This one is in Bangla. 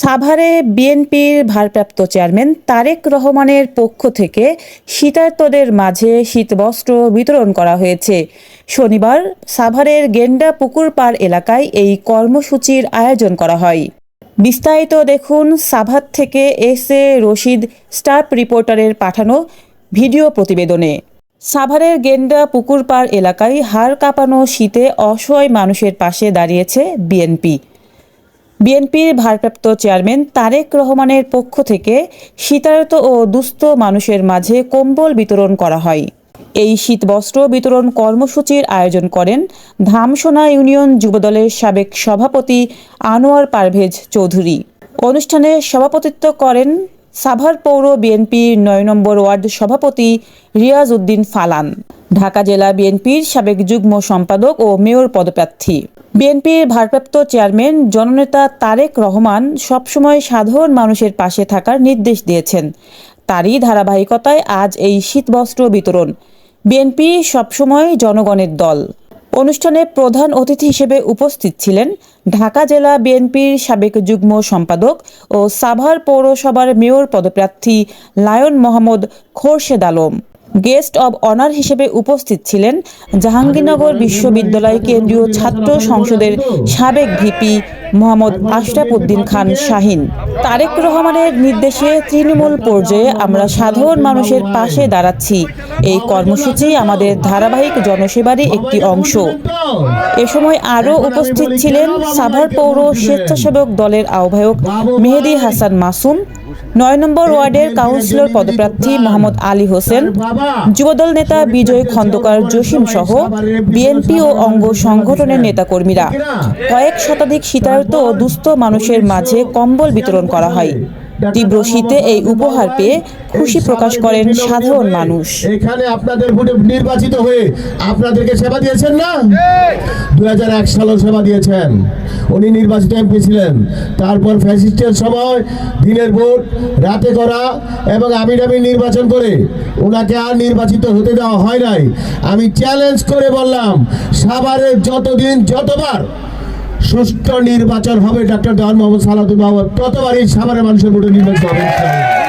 সাভারে বিএনপির ভারপ্রাপ্ত চেয়ারম্যান তারেক রহমানের পক্ষ থেকে শীতার্তদের মাঝে শীতবস্ত্র বিতরণ করা হয়েছে। শনিবার সাভারের গেন্ডা পুকুর পাড় এলাকায় এই কর্মসূচির আয়োজন করা হয়। বিস্তারিত দেখুন সাভার থেকে এস এ রশিদ, স্টাফ রিপোর্টারের পাঠানো ভিডিও প্রতিবেদনে। সাভারের গেন্ডা পুকুরপাড় এলাকায় হাড় কাঁপানো শীতে অসহায় মানুষের পাশে দাঁড়িয়েছে বিএনপি। বিএনপির ভারপ্রাপ্ত চেয়ারম্যান তারেক রহমানের পক্ষ থেকে শীতার্ত ও দুস্থ মানুষের মাঝে কম্বল বিতরণ করা হয়। এই শীতবস্ত্র বিতরণ কর্মসূচির আয়োজন করেন ধামসোনা ইউনিয়ন যুবদলের সাবেক সভাপতি আনোয়ার পারভেজ চৌধুরী। অনুষ্ঠানে সভাপতিত্ব করেন সাভার পৌর বিএনপির নয় নম্বর ওয়ার্ড সভাপতি রিয়াজ উদ্দিন ফালান। ঢাকা জেলা বিএনপির সাবেক যুগ্ম সম্পাদক ও মেয়র পদপ্রার্থী। বিএনপির ভারপ্রাপ্ত চেয়ারম্যান জননেতা তারেক রহমান সবসময় সাধারণ মানুষের পাশে থাকার নির্দেশ দিয়েছেন। তারই ধারাবাহিকতায় আজ এই শীতবস্ত্র বিতরণ। বিএনপি সবসময় জনগণের দল। অনুষ্ঠানে প্রধান অতিথি হিসেবে উপস্থিত ছিলেন ঢাকা জেলা বিএনপির সাবেক যুগ্ম সম্পাদক ও সাভার পৌরসভার মেয়র পদপ্রার্থী lion Mohammad Khorshed Alam. Guest of honour হিসেবে উপস্থিত ছিলেন জাহাঙ্গীরনগর বিশ্ববিদ্যালয় কেন্দ্রীয় ছাত্র সংসদের সাবেক ভিপি মোহাম্মদ আশরাফ উদ্দিন খান শাহিন। তারেক রহমানের নির্দেশে তৃণমূল পর্যায়ে আমরা সাধারণ মানুষের পাশে দাঁড়াচ্ছি। এই কর্মসূচি আমাদের ধারাবাহিক জনসেবারই একটি অংশ। এ সময় আরও উপস্থিত ছিলেন সাভার পৌর স্বেচ্ছাসেবক দলের আহ্বায়ক মেহেদি হাসান মাসুম নয় নম্বর ওয়ার্ডের কাউন্সিলর পদপ্রার্থী মোহাম্মদ আলী হোসেন যুবদল নেতা বিজয় খন্দকার জসিম সহ বিএনপি ও অঙ্গ সংগঠনের নেতাকর্মীরা। কয়েক শতাধিক শীতার্ত ও দুস্থ মানুষের মাঝে কম্বল বিতরণ করা হয়। তীব্র শীতে এই উপহার পেয়ে খুশি প্রকাশ করেন সাধারণ মানুষ। এখানে আপনাদের ভোটে নির্বাচিত হয়ে আপনাদেরকে সেবা দিয়েছেন না? দুই হাজার এক সালেও সেবা দিয়েছেন। উনি নির্বাচিত এমপি ছিলেন। তারপর ফ্যাসিস্টের সময় দিনের ভোট রাতে করা এবং আমি আমি নির্বাচন করে ওনাকে আর নির্বাচিত হতে দেওয়া হয় নাই। আমি চ্যালেঞ্জ করে বললাম সাভারে যতদিন যতবার সুষ্ঠু নির্বাচন হবে ডক্টর দেওয়ান মোহাম্মদ সালাদুল মাহমুদ ততবারই সাভারের মানুষের ভোটে নির্বাচন হবে।